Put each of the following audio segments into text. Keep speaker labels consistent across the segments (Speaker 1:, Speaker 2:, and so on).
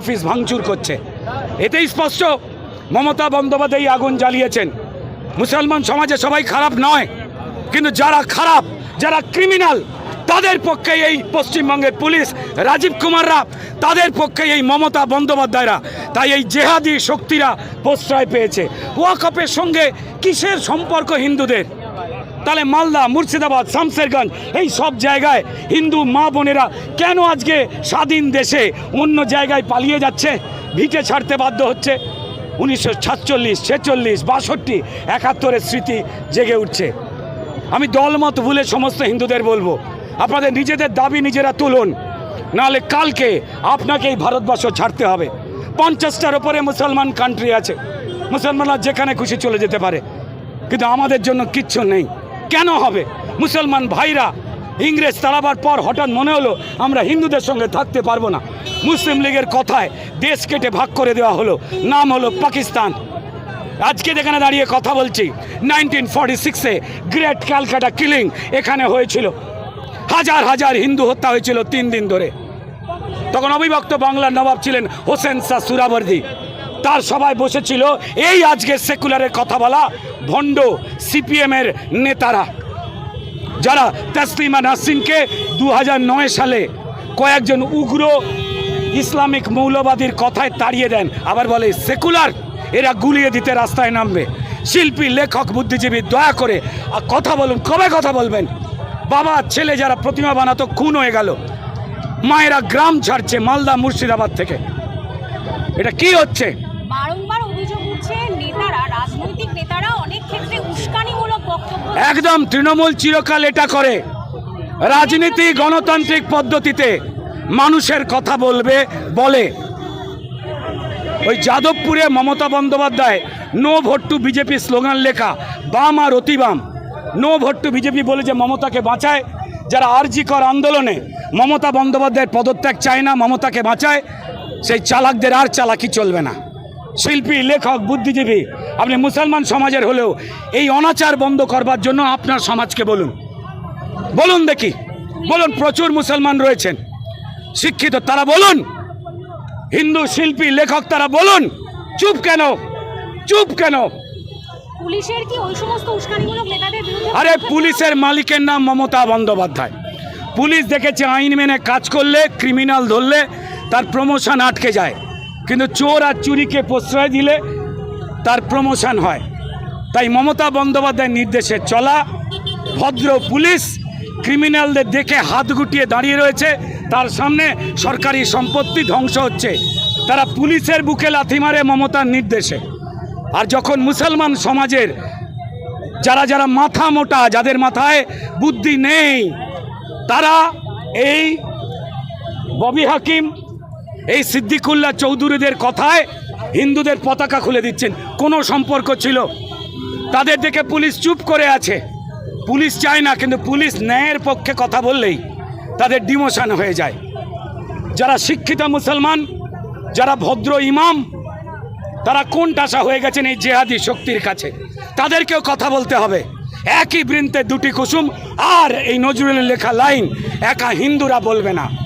Speaker 1: Office ভাঙচুর করছে। এতেই স্পষ্ট, মমতা বন্দ্যোপাধ্যায় আগুন জ্বালিয়েছেন। মুসলমান সমাজে সবাই খারাপ নয়, কিন্তু যারা খারাপ, যারা ক্রিমিনাল তাদের পক্ষে এই পশ্চিমবঙ্গের পুলিশ, রাজীব কুমাররা, তাদের পক্ষে এই মমতা বন্দ্যোপাধ্যায়রা, তাই এই জেহাদি শক্তিরা প্রশ্রয় পেয়েছে। ওয়াকপের সঙ্গে কিসের সম্পর্ক হিন্দুদের? তাহলে মালদা, মুর্শিদাবাদ শামসেরগঞ্জ এই সব জায়গায় হিন্দু মা বোনেরা কেন আজকে স্বাধীন দেশে অন্য জায়গায় পালিয়ে যাচ্ছে? ভিটে ছাড়তে বাধ্য হচ্ছে। উনিশশো সাতচল্লিশ, ছেচল্লিশ, বাষট্টি, একাত্তরের স্মৃতি জেগে উঠছে। আমি দলমত ভুলে সমস্ত হিন্দুদের বলব, আপনাদের নিজেদের দাবি নিজেরা তুলুন। নাহলে কালকে আপনাকে এই ভারতবর্ষ ছাড়তে হবে। পঞ্চাশটার ওপরে মুসলমান কান্ট্রি আছে। মুসলমানরা যেখানে খুশি চলে যেতে পারে। কিন্তু আমাদের জন্য কিচ্ছু নেই। কেন হবে? মুসলমান ভাইরা, ইংরেজ তাড়াবার পর হঠাৎ মনে হলো আমরা হিন্দুদের সঙ্গে থাকতে পারব না। মুসলিম লীগের কথায় দেশ কেটে ভাগ করে দেওয়া হলো। নাম হলো পাকিস্তান। আজকে যেখানে দাঁড়িয়ে কথা বলছি নাইনটিন ফর্টি সিক্সে গ্রেট ক্যালকাটা কিলিং এখানে হয়েছিল। হাজার হাজার হিন্দু হত্যা হয়েছিল তিন দিন ধরে। তখন অবিভক্ত বাংলার নবাব ছিলেন হোসেন শাহ সুরাবর্দী তার সবাই বসেছিল। এই আজকে সেকুলারের কথা বলা ভণ্ড সিপিএমের নেতারা। যারা তসলিমা নাসিমকে দু সালে কয়েকজন উগ্র ইসলামিক মৌলবাদীর কথায় তাড়িয়ে দেন। আবার বলে, সেকুলার, এরা গুলিয়ে দিতে রাস্তায় নামবে। শিল্পী, লেখক, বুদ্ধিজীবী, দয়া করে কথা বলুন, কবে কথা বলবেন? বাবা, ছেলে যারা প্রতিমা বানাতো, খুন হয়ে গেল। মায়েরা গ্রাম ছাড়ছে মালদা মুর্শিদাবাদ থেকে। এটা কি হচ্ছে
Speaker 2: বারংবার অভিযোগ উঠছে নেতারা রাজনৈতিক নেতারা অনেক ক্ষেত্রে উস্কানিমূলক বক্তব্য
Speaker 1: একদম তৃণমূল চিরকাল এটা করে। রাজনীতি গণতান্ত্রিক পদ্ধতিতে মানুষের কথা বলবে, বলে। ওই যাদবপুরে Mamata Bandyopadhyay, no vote to BJP slogan লেখা, বাম আর অতিবাম। নো ভোট টু বিজেপি বলে যে মমতাকে বাঁচায়, যারা আরজি কর আন্দোলনে মমতা বন্দ্যোপাধ্যায়ের পদত্যাগ চায় না, মমতাকে বাঁচায়, সেই চালাকদের আর চালাকি চলবে না। শিল্পী লেখক বুদ্ধিজীবী আপনি মুসলমান সমাজের হলেও এই অনাচার বন্ধ করবার জন্য আপনার সমাজকে বলুন। বলুন দেখি বলুন প্রচুর মুসলমান রয়েছেন শিক্ষিত তারা বলুন। হিন্দু শিল্পী লেখক তারা বলুন চুপ কেন? চুপ কেন? আরে পুলিশের মালিকের নাম মমতা বন্দ্যোপাধ্যায়। পুলিশ দেখেছে আইন মেনে কাজ করলে ক্রিমিনাল ধরলে তার প্রমোশন আটকে যায়। কিন্তু চোর আর চুরিকে প্রশ্রয় দিলে তার প্রমোশন হয়। তাই মমতা বন্দ্যোপাধ্যায়ের নির্দেশে চলা ভদ্র পুলিশ ক্রিমিনালদের দেখে হাত গুটিয়ে দাঁড়িয়ে রয়েছে। তার সামনে সরকারি সম্পত্তি ধ্বংস হচ্ছে। তারা পুলিশের বুকে লাথি মারে মমতার নির্দেশে। আর যখন মুসলমান সমাজের যারা যারা মাথা মোটা, যাদের মাথায় বুদ্ধি নেই, তারা এই ববি হাকিম এই সিদ্দিকুল্লাহ চৌধুরীদের কথায় হিন্দুদের পতাকা খুলে দিচ্ছেন। কোনো সম্পর্ক ছিল? তাদের দেখে পুলিশ চুপ করে আছে। পুলিশ চায় না, কিন্তু পুলিশ ন্যায়ের পক্ষে কথা বললেই তাদের ডিমোশন হয়ে যায়। যারা শিক্ষিত মুসলমান, যারা ভদ্র ইমাম, তারা কোন টাসা হয়ে গেছেন এই জেহাদি শক্তির কাছে? তাদেরকেও কথা বলতে হবে। একই বৃন্তে দুটি কুসুম, আর এই নজরুলের লেখা লাইন, একা হিন্দুরা বলবে না।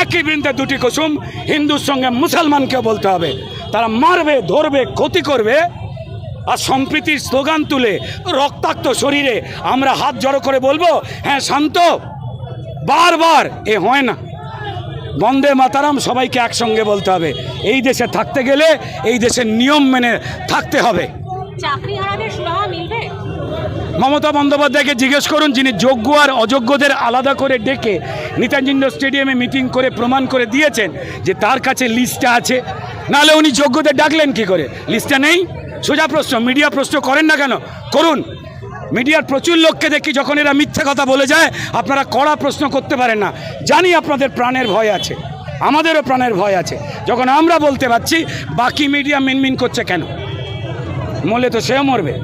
Speaker 1: একই বৃন্তে দুটি কুসুম হিন্দুর সঙ্গে মুসলমানকে বলতে হবে। তারা মারবে, ধরবে, ক্ষতি করবে আর সম্প্রীতির স্লোগান তুলে রক্তাক্ত শরীরে আমরা হাত জড়ো করে বলব হ্যাঁ শান্ত, বারবার এ হয় না। বন্দে মাতারাম সবাইকে একসঙ্গে বলতে হবে। এই দেশে থাকতে গেলে এই দেশের নিয়ম মেনে থাকতে হবে।
Speaker 2: চাকরি সুরাহা মিলবে?
Speaker 1: মমতা বন্দ্যোপাধ্যায়কে জিজ্ঞেস করুন, যিনি যোগ্য আর অযোগ্যদের আলাদা করে ডেকে নেতাজিন্দ স্টেডিয়ামে মিটিং করে প্রমাণ করে দিয়েছেন যে তার কাছে লিস্টটা আছে। নাহলে উনি যোগ্যদের ডাকলেন কি করে? লিস্টটা নেই? সোজা প্রশ্ন, মিডিয়া প্রশ্ন করেন না কেন? করুন। মিডিয়ার প্রচুর লোককে দেখি, যখন এরা মিথ্যে কথা বলে যায়, আপনারা কড়া প্রশ্ন করতে পারেন না। জানি আপনাদের প্রাণের ভয় আছে, আমাদেরও প্রাণের ভয় আছে। যখন আমরা বলতে পারছি, বাকি মিডিয়া মিনমিন করছে কেন? মরলে তো সেও মরবে।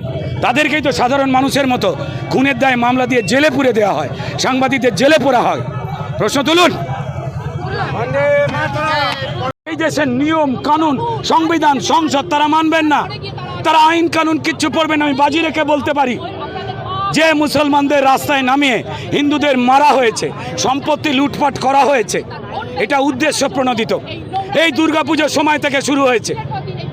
Speaker 1: তাদেরকেই তো সাধারণ মানুষের মতো খুনের দায়ে মামলা দিয়ে জেলে পুরে দেওয়া হয়, সাংবাদিকদের জেলে পোড়া হয়। প্রশ্ন তুলুন। এই দেশের নিয়ম, কানুন, সংবিধান, সংসদ, তারা মানবেন না। তারা আইন, কানুন কিচ্ছু পড়বেন আমি বাজি রেখে বলতে পারি। যে মুসলমানদের রাস্তায় নামিয়ে হিন্দুদের মারা হয়েছে, সম্পত্তি লুটপাট করা হয়েছে, এটা উদ্দেশ্য প্রণোদিত। এই দুর্গাপুজোর সময় থেকে শুরু হয়েছে।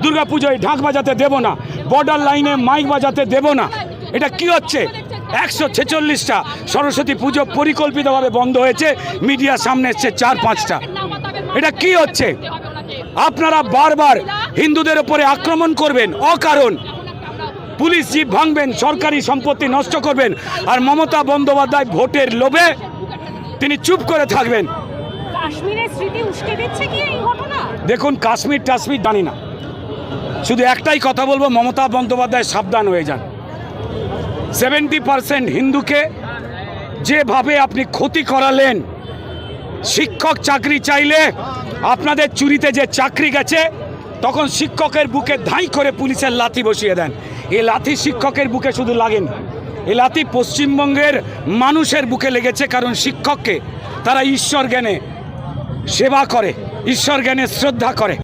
Speaker 1: দুর্গাপুজোয় ঢাক বাজাতে দেব না বর্ডার লাইনে মাইক বাজাতে দেব না। এটা কি হচ্ছে? একশো ছেচল্লিশটা সরস্বতী পুজো পরিকল্পিতভাবে বন্ধ হয়েছে মিডিয়ার সামনে এসছে চার পাঁচটা। এটা কি হচ্ছে? আপনারা বারবার হিন্দুদের উপরে আক্রমণ করবেন অকারণ। পুলিশ জিপ ভাঙবেন সরকারি সম্পত্তি নষ্ট করবেন আর মমতা বন্দ্যোপাধ্যায় ভোটের লোভে তিনি চুপ করে থাকবেন।
Speaker 2: কাশ্মীরের স্মৃতি উস্কে দিচ্ছে কি এই ঘটনা?
Speaker 1: দেখুন কাশ্মীর টাশ্মীর জানি না। শুধু একটাই কথা বলব, মমতা বন্দ্যোপাধ্যায় সাবধান হয়ে যান। সেভেন্টি পার্সেন্ট হিন্দুকে যেভাবে আপনি ক্ষতি করালেন, শিক্ষক চাকরি চাইলে আপনাদের চুরিতে যে চাকরি গেছে, তখন শিক্ষকের বুকে ধাই করে পুলিশের লাথি বসিয়ে দেন। এই লাথি শিক্ষকের বুকে শুধু লাগেনি, এই লাথি পশ্চিমবঙ্গের মানুষের বুকে লেগেছে, কারণ শিক্ষককে তারা ঈশ্বর জ্ঞানে সেবা করে, ঈশ্বর জ্ঞানে শ্রদ্ধা করে।